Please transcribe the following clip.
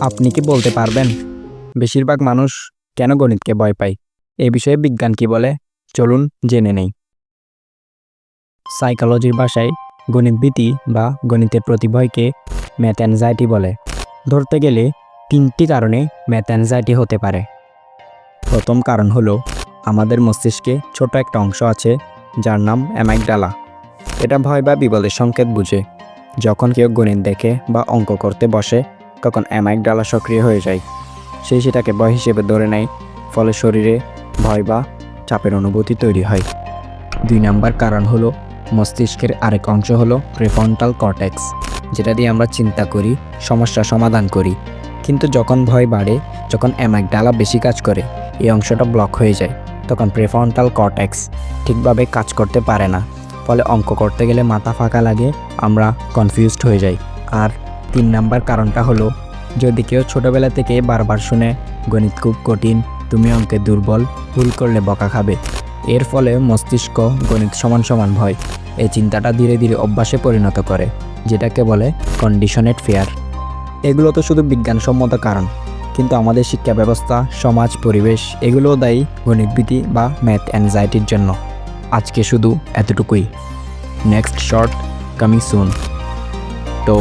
আপনি কি বলতে পারবেন? বেশিরভাগ মানুষ কেন গণিতকে ভয় পায়? এ বিষয়ে বিজ্ঞান কি বলে? চলুন জেনে নেই। সাইকোলজির ভাষায় গণিতভীতি বা গণিতের প্রতি ভয়কে ম্যাথ অ্যানজাইটি বলে। ধরতে গেলে তিনটি কারণে ম্যাথ অ্যানজাইটি হতে পারে। প্রথম কারণ হলো, আমাদের মস্তিষ্কে ছোট একটা অংশ আছে, যার নাম অ্যামাইকডালা এটা ভয় বা বিপদের সংকেত বুঝে। যখন কেউ গণিত দেখে বা অঙ্ক করতে বসে তখন অ্যামাইক ডালা সক্রিয় হয়ে যায়, সে সেটাকে ভয় হিসেবে ধরে নেয়, ফলে শরীরে ভয় বা চাপের অনুভূতি তৈরি হয়। দুই নাম্বার কারণ হলো, মস্তিষ্কের আরেক অংশ হলো প্রেফন্টাল কর্টেক্স, যেটা দিয়ে আমরা চিন্তা করি, সমস্যা সমাধান করি। কিন্তু যখন ভয় বাড়ে, যখন অ্যামাইকডালা বেশি কাজ করে, এই অংশটা ব্লক হয়ে যায়, তখন প্রেফন্টাল কর্টেক্স ঠিকভাবে কাজ করতে পারে না, ফলে অঙ্ক করতে গেলে মাথা ফাঁকা লাগে, আমরা কনফিউজড হয়ে যাই। আর তিন নাম্বার কারণটা হলো, যদি কেউ ছোটোবেলা থেকে বারবার শুনে, গণিত খুব কঠিন, তুমি অঙ্কে দুর্বল, ভুল করলে বকা খাবে। এর ফলে মস্তিষ্ক গণিত সমান সমান ভয়। এই চিন্তাটা ধীরে ধীরে অভ্যাসে পরিণত করে, যেটাকে বলে কন্ডিশনেড ফেয়ার এগুলো তো শুধু বিজ্ঞানসম্মত কারণ, কিন্তু আমাদের শিক্ষা ব্যবস্থা, সমাজ, পরিবেশ, এগুলোও দায়ী গণিতভীতি বা ম্যাথ অ্যাংজাইটির জন্য। আজকে শুধু এতটুকুই। নেক্সট শর্ট কামিং সুন তো